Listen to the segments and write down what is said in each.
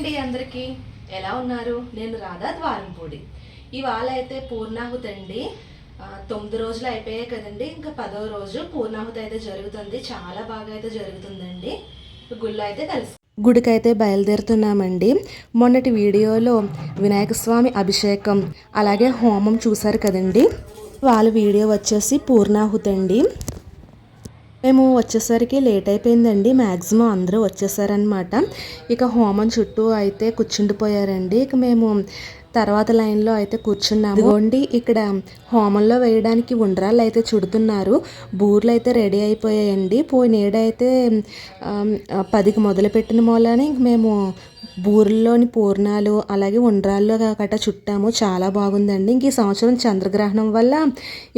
అండి అందరికీ. ఎలా ఉన్నారు? నేను రాధా ద్వారంపూడి. ఇవాళ అయితే పూర్ణాహుతి అండి తొమ్మిది రోజులు అయిపోయాయి కదండి. ఇంకా పదో రోజు పూర్ణాహుతి అయితే జరుగుతుంది. చాలా బాగా అయితే జరుగుతుందండి. గుళ్ళు అయితే కలిసి గుడికైతే బయలుదేరుతున్నామండి. మొన్నటి వీడియోలో వినాయక స్వామి అభిషేకం అలాగే హోమం చూశారు కదండి. వాళ్ళ వీడియో వచ్చేసి పూర్ణాహుతి అండి మేము వచ్చేసరికి లేట్ అయిపోయిందండి. మ్యాక్సిమం అందరూ వచ్చేసారనమాట ఇక హోమం చుట్టూ అయితే కూర్చుండిపోయారండి. ఇక మేము తర్వాత లైన్లో అయితే కూర్చున్నాము. ఇదిగోండి ఇక్కడ హోమంలో వేయడానికి ఉండ్రాళ్ళు అయితే చుడుతున్నారు. బూర్లు అయితే రెడీ అయిపోయాయండి. పోయిన ఏడైతే పదికి మొదలుపెట్టిన మూలని ఇంక మేము బూరెల్లోని పూర్ణాలు అలాగే ఉండ్రాళ్ళు గట్రా చుట్టాము. చాలా బాగుందండి. ఇంక ఈ సంవత్సరం చంద్రగ్రహణం వల్ల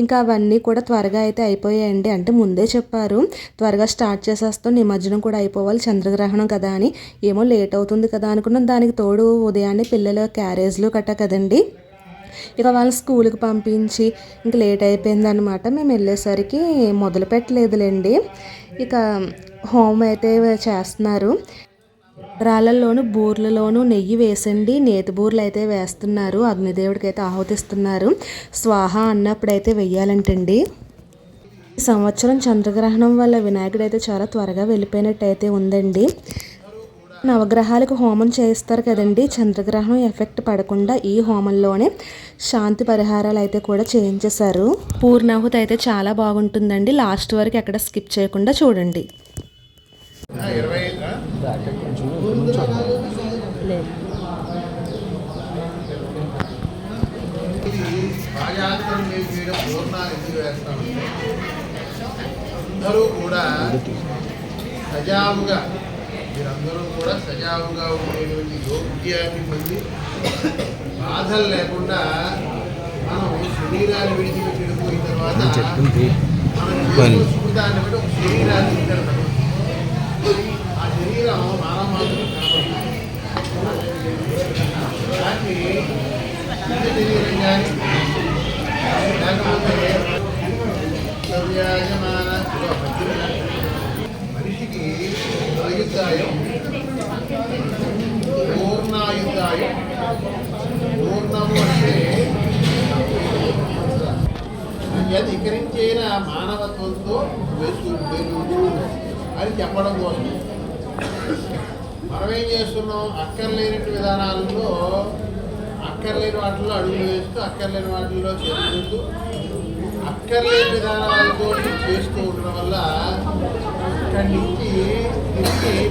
ఇంకా అవన్నీ కూడా త్వరగా అయితే అయిపోయాయండి. అంటే ముందే చెప్పారు త్వరగా స్టార్ట్ చేసేస్తాం నిమజ్జనం కూడా అయిపోవాలి చంద్రగ్రహణం కదా అని. ఏమో లేట్ అవుతుంది కదా అనుకున్నాం. దానికి తోడు ఉదయాన్నే పిల్లల క్యారేజ్లు కట్టా కదండి. ఇక వాళ్ళని స్కూల్కి పంపించి ఇంక లేట్ అయిపోయిందనమాట మేము వెళ్ళేసరికి మొదలు పెట్టలేదులేండి. ఇక హోమ్ అయితే చేస్తున్నారు. రాళ్ళల్లోనూ బూర్లలోనూ నెయ్యి వేసండి. నేతి బూర్లు అయితే వేస్తున్నారు. అగ్నిదేవుడికి అయితే ఆహుతిస్తున్నారు. స్వాహ అన్నప్పుడైతే వెయ్యాలంటండి. ఈ సంవత్సరం చంద్రగ్రహణం వల్ల వినాయకుడు అయితే చాలా త్వరగా వెళ్ళిపోయినట్టు అయితే ఉందండి. నవగ్రహాలకు హోమం చేస్తారు కదండి. చంద్రగ్రహణం ఎఫెక్ట్ పడకుండా ఈ హోమంలోనే శాంతి పరిహారాలు అయితే కూడా చేయించేశారు. పూర్ణాహుతి అయితే చాలా బాగుంటుందండి. లాస్ట్ వరకు ఎక్కడ స్కిప్ చేయకుండా చూడండి. అందరూ కూడా సజావుగా మీరందరూ కూడా సజావుగా ఉండేటువంటి యోగ్యాన్ని పొంది బాధలు లేకుండా మనం శరీరాన్ని విడిచిపెట్టి వెళ్ళిపోయిన తర్వాత మనం సుకృతాన్ని బట్టి ఒక శరీరాన్ని భగవంతుడు. ఆ శరీరం మానవ మాత్రం దాన్ని ఇంటి శరీరం కానీ ఆయుద్ధాయం పూర్ణాయుద్ధాయం పూర్ణము అంటే అధికరించిన మానవత్వంతో వెలుగు అని చెప్పడం కోసం మనం ఏం చేస్తున్నాం అక్కర్లేనట్టు విధానాలలో అక్కర్లేని వాటిల్లో అడుగులు వేస్తూ అక్కర్లేని వాటిల్లో చేస్తూ అక్కర్లేని విధానాలతో చేస్తూ ఉండడం వల్ల ఇక్కడి నుంచి తిరిగి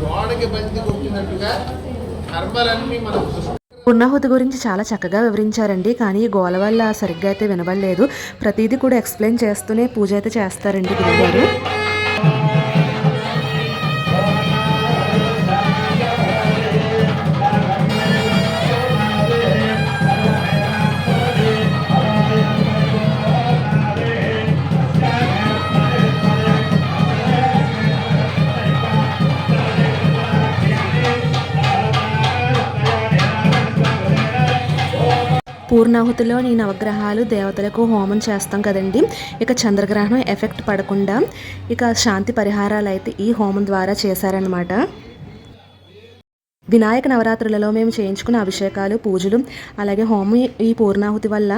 గోడకి బంతి కొట్టినట్టుగా కర్మలన్నీ మనం పూర్ణాహుతి గురించి చాలా చక్కగా వివరించారండి కానీ ఈ గోల వల్ల సరిగ్గా అయితే వినబడలేదు. ప్రతిదీ కూడా ఎక్స్ప్లెయిన్ చేస్తూనే పూజ అయితే చేస్తారండి గురుగారు. పూర్ణాహుతిలోని నవగ్రహాలు దేవతలకు హోమం చేస్తాం కదండి. ఇక చంద్రగ్రహణం ఎఫెక్ట్ పడకుండా ఇక శాంతి పరిహారాలు అయితే ఈ హోమం ద్వారా చేశారనమాట వినాయక నవరాత్రులలో మేము చేయించుకున్న అభిషేకాలు పూజలు అలాగే హోమం ఈ పూర్ణాహుతి వల్ల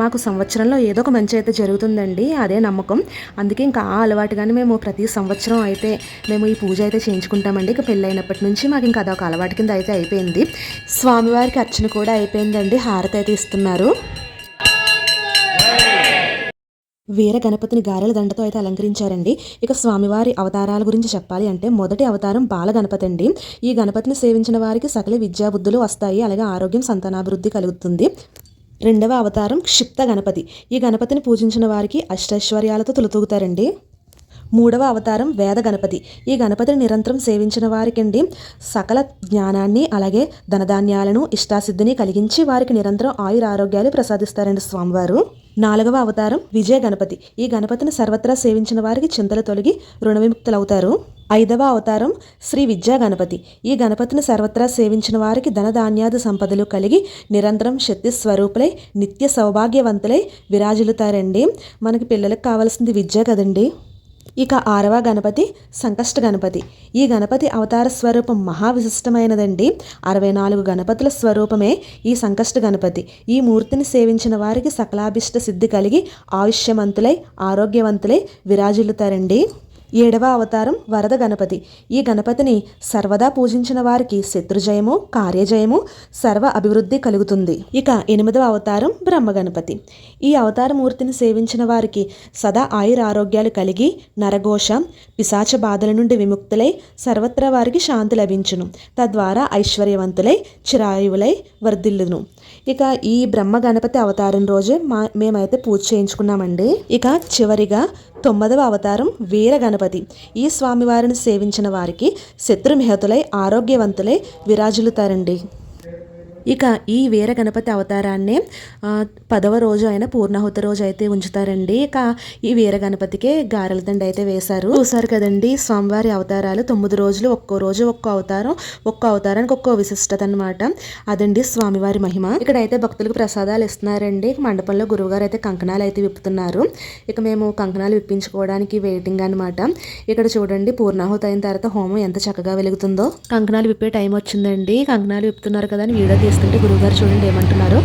మాకు సంవత్సరంలో ఏదో ఒక మంచి అయితే జరుగుతుందండి అదే నమ్మకం. అందుకే ఇంకా ఆ అలవాటుగానే మేము ప్రతి సంవత్సరం అయితే మేము ఈ పూజ అయితే చేయించుకుంటామండి. ఇక పెళ్ళైనప్పటి నుంచి మాకు ఇంకా అదొక అలవాటు కింద అయితే అయిపోయింది. స్వామివారికి అర్చన కూడా అయిపోయిందండి హారతి అయితే ఇస్తున్నారు. వీర గణపతిని గారెల దండతో అయితే అలంకరించారండి. ఇక స్వామివారి అవతారాల గురించి చెప్పాలి అంటే మొదటి అవతారం బాల గణపతి అండి. ఈ గణపతిని సేవించిన వారికి సకల విద్యాబుద్ధులు వస్తాయి. అలాగే ఆరోగ్యం సంతానాభివృద్ధి కలుగుతుంది. రెండవ అవతారం క్షిప్త గణపతి. ఈ గణపతిని పూజించిన వారికి అష్టైశ్వర్యాలతో తులతూగుతారండి. మూడవ అవతారం వేద గణపతి. ఈ గణపతిని నిరంతరం సేవించిన వారికండి సకల జ్ఞానాన్ని అలాగే ధనధాన్యాలను ఇష్టాసిద్ధిని కలిగించి వారికి నిరంతరం ఆయుర ఆరోగ్యాలు ప్రసాదిస్తారండి స్వామివారు. నాలుగవ అవతారం విజయ గణపతి. ఈ గణపతిని సర్వత్రా సేవించిన వారికి చింతలు తొలగి రుణ విముక్తులవుతారు ఐదవ అవతారం శ్రీ విద్యా గణపతి. ఈ గణపతిని సర్వత్రా సేవించిన వారికి ధనధాన్యాది సంపదలు కలిగి నిరంతరం శక్తి స్వరూపులై నిత్య సౌభాగ్యవంతులై విరాజిల్లుతారండి. మనకి పిల్లలకు కావాల్సింది విద్య కదండి. ఇక ఆరవ గణపతి సంకష్ట గణపతి. ఈ గణపతి అవతార స్వరూపం మహా విశిష్టమైనదండి అరవై నాలుగు గణపతుల స్వరూపమే ఈ సంకష్ట గణపతి. ఈ మూర్తిని సేవించిన వారికి సకలాభిష్ట సిద్ధి కలిగి ఆయుష్యవంతులై ఆరోగ్యవంతులై విరాజిల్లుతారండి. ఏడవ అవతారం వరద గణపతి. ఈ గణపతిని సర్వదా పూజించిన వారికి శత్రుజయము కార్యజయము సర్వ అభివృద్ధి కలుగుతుంది. ఇక ఎనిమిదవ అవతారం బ్రహ్మ గణపతి. ఈ అవతార మూర్తిని సేవించిన వారికి సదా ఆయుర ఆరోగ్యాలు కలిగి నరఘోష పిశాచ బాధల నుండి విముక్తులై సర్వత్రా వారికి శాంతి లభించును. తద్వారా ఐశ్వర్యవంతులై చిరాయువులై వర్ధిల్లును. ఇక ఈ బ్రహ్మ గణపతి అవతారం రోజే మా మేమైతే పూజ చేయించుకున్నామండి. ఇక చివరిగా తొమ్మిదవ అవతారం వీర గణపతి ఈ స్వామివారిని సేవించిన వారికి శత్రుమిహతులై ఆరోగ్యవంతులై విరాజులుతారండి ఇక ఈ వీర గణపతి అవతారాన్నే పదవ రోజు అయిన పూర్ణాహుతి రోజు అయితే ఉంచుతారండి. ఇక ఈ వీర గణపతికే గారెల దండ అయితే వేశారు. చూసారు కదండి స్వామివారి అవతారాలు తొమ్మిది రోజులు ఒక్కో రోజు ఒక్కో అవతారం ఒక్కో అవతారానికి ఒక్కో విశిష్టత అనమాట అదండి స్వామివారి మహిమ. ఇక్కడైతే భక్తులకు ప్రసాదాలు ఇస్తున్నారండి. మండపంలో గురువుగారు అయితే కంకణాలు అయితే విప్పుతున్నారు. ఇక మేము కంకణాలు విప్పించుకోవడానికి వెయిటింగ్ అనమాట ఇక్కడ చూడండి పూర్ణాహుతి అయిన తర్వాత హోమం ఎంత చక్కగా వెలుగుతుందో. కంకణాలు విప్పే టైం వచ్చిందండి. కంకణాలు విప్పుతున్నారు కదా అని వీడియో తీస్తుంటే గురువుగారు చూడండి ఏమంటున్నారు.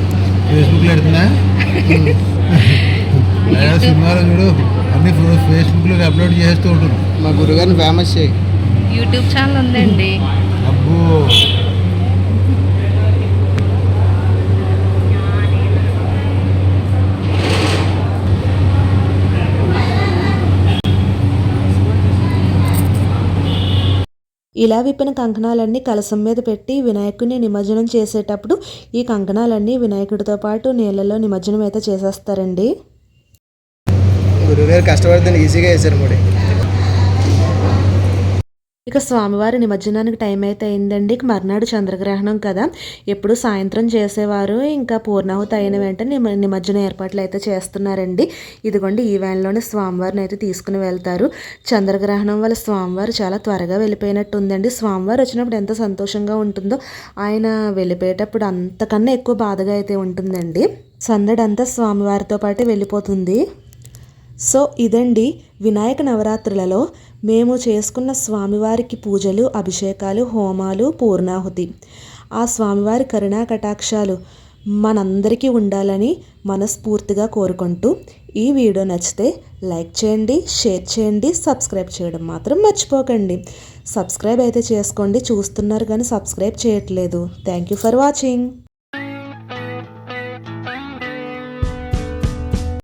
ఫేస్బుక్లో అప్లోడ్ చేస్తూ ఉంటుంది. మా గురుగారిని ఫేమస్ చేయి. యూట్యూబ్ ఛానల్ ఉందండి. అబ్బో. ఇలా విప్పిన కంకణాలన్నీ కలసం మీద పెట్టి వినాయకుడిని నిమజ్జనం చేసేటప్పుడు ఈ కంకణాలన్నీ వినాయకుడితో పాటు నీళ్ళలో నిమజ్జనం అయితే చేసేస్తారండి. గురుగారు కష్టపడితే ఈజీగా వేశారు ముడి. ఇక స్వామివారి నిమజ్జనానికి టైం అయితే అయిందండి. ఇక మర్నాడు చంద్రగ్రహణం కదా. ఎప్పుడు సాయంత్రం చేసేవారు. ఇంకా పూర్ణాహుతి అయిన వెంటనే నిమ నిమజ్జన ఏర్పాట్లు అయితే చేస్తున్నారండి. ఇదిగోండి ఈ వ్యాన్లోనే స్వామివారిని అయితే తీసుకుని వెళ్తారు. చంద్రగ్రహణం వల్ల స్వామివారు చాలా త్వరగా వెళ్ళిపోయినట్టు ఉందండి స్వామివారు వచ్చినప్పుడు ఎంత సంతోషంగా ఉంటుందో ఆయన వెళ్ళిపోయేటప్పుడు అంతకన్నా ఎక్కువ బాధగా అయితే ఉంటుందండి. సందడంతా స్వామివారితో పాటే వెళ్ళిపోతుంది. సో ఇదండి వినాయక నవరాత్రులలో మేము చేసుకున్న స్వామివారికి పూజలు అభిషేకాలు హోమాలు పూర్ణాహుతి. ఆ స్వామివారి కరుణా కటాక్షాలు మనందరికీ ఉండాలని మనస్ఫూర్తిగా కోరుకుంటూ ఈ వీడియో నచ్చితే లైక్ చేయండి షేర్ చేయండి సబ్స్క్రైబ్ చేయడం మాత్రం మర్చిపోకండి. సబ్స్క్రైబ్ అయితే చేసుకోండి చూస్తున్నారు కానీ సబ్స్క్రైబ్ చేయట్లేదు. Thank you for watching.